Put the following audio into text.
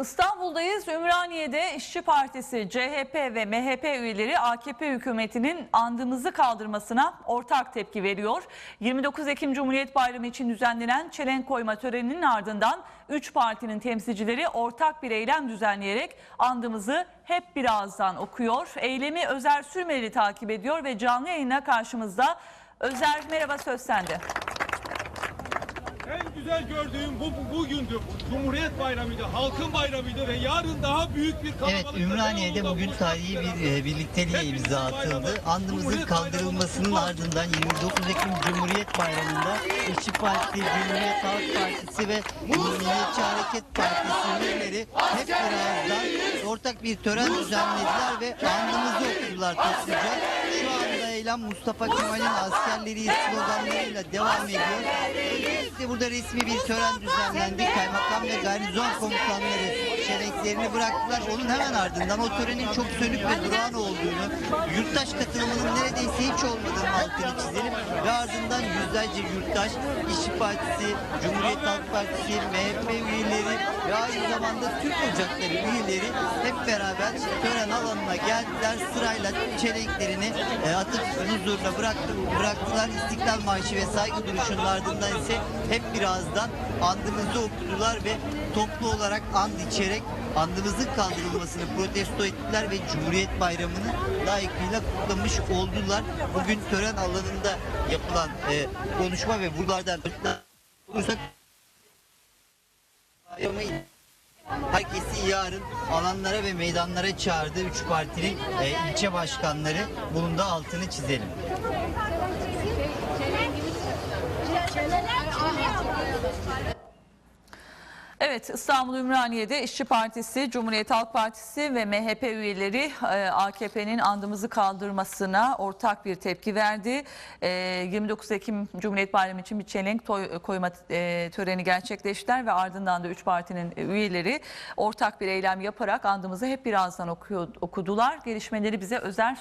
İstanbul'dayız. Ümraniye'de İşçi Partisi, CHP ve MHP üyeleri AKP hükümetinin andımızı kaldırmasına ortak tepki veriyor. 29 Ekim Cumhuriyet Bayramı için düzenlenen çelenk koyma töreninin ardından 3 partinin temsilcileri ortak bir eylem düzenleyerek andımızı hep bir ağızdan okuyor. Eylemi Özer Sürmeli takip ediyor ve canlı yayına karşımızda. Özer merhaba söz sende. Güzel gördüğüm bu, bu bugündü. Cumhuriyet Bayramı'ydı, halkın bayramıydı ve yarın daha büyük bir kalabalıkla Evet Ümraniye'de bugün tarihi bir e, birlikteliğe imza atıldı. Andımızın kaldırılmasının ardından 29 Ekim Cumhuriyet Bayramı'nda İşçi Partisi, Cumhuriyet Halk Partisi ve Milliyetçi Hareket Partisi üyeleri hep beraber ortak bir tören düzenlediler ve andımızı okudular topluca. Şu anda eylem Mustafa Kemal'in askerleri sloganlarıyla devam ediyor. Öncelikle burada resmi bir tören düzenlendi. Kaymakam ve garnizon komutanları çelenklerini bıraktılar. Onun hemen ardından o törenin çok sönük ve durağan olduğunu, yurttaş katılımının neredeyse hiç olmadığını altını çizelim. Ve ardından yüzlerce yurttaş, İşçi Partisi, Cumhuriyet Halk Partisi, MHP üyeleri zamanda Türk Ocakları üyeleri hep beraber tören alanına geldiler. Sırayla çelenklerini e, atıp huzuruna bıraktı, bıraktılar. İstiklal Marşı ve saygı duruşunun ardından ise hep birazdan andımızı okudular ve toplu olarak and içerek andımızın kaldırılmasını protesto ettiler ve Cumhuriyet Bayramı'nı layıkıyla kutlamış oldular. Bugün tören alanında yapılan e, konuşma ve buralardan olursak Herkesi yarın alanlara ve meydanlara çağırdı. Üç partinin e, ilçe başkanları. Bunun da altını çizelim. Evet İstanbul Ümraniye'de İşçi Partisi, Cumhuriyet Halk Partisi ve MHP üyeleri e, AKP'nin andımızı kaldırmasına ortak bir tepki verdi. E, 29 Ekim Cumhuriyet Bayramı için bir çelenk toy- koyma e, töreni gerçekleştiler ve ardından da 3 partinin üyeleri ortak bir eylem yaparak andımızı hep birazdan okudular. Gelişmeleri bize Sür